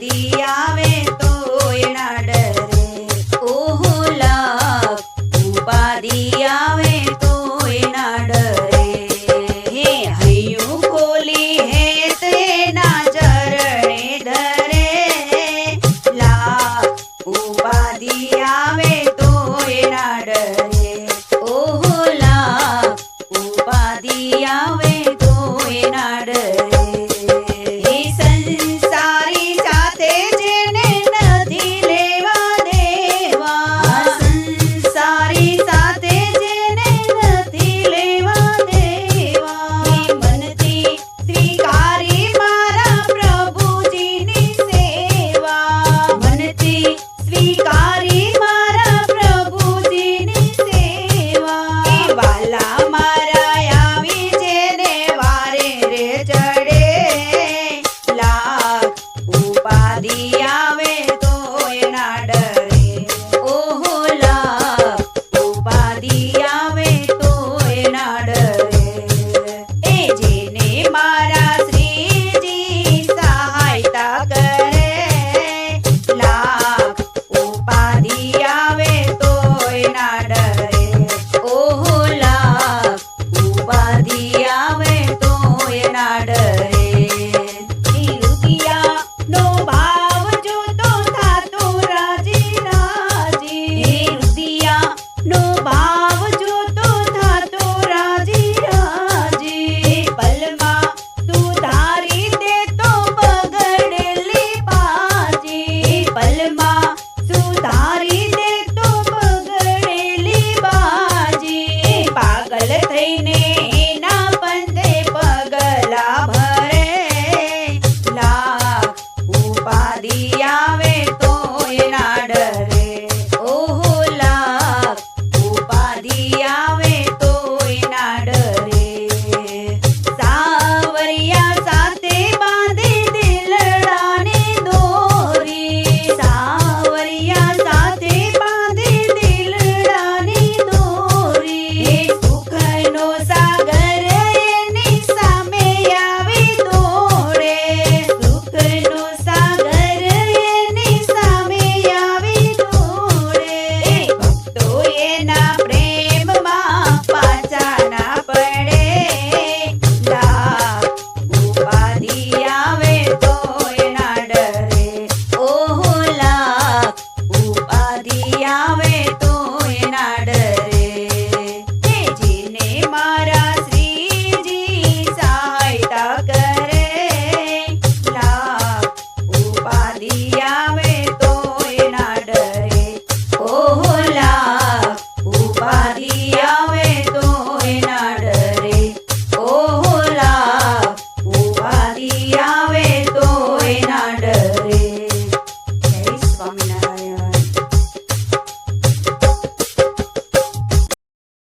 મારી આવે તો એના ડરે. આવે તો એના ડરે. હે હૈયું આવે તો એના कधी यावे तो.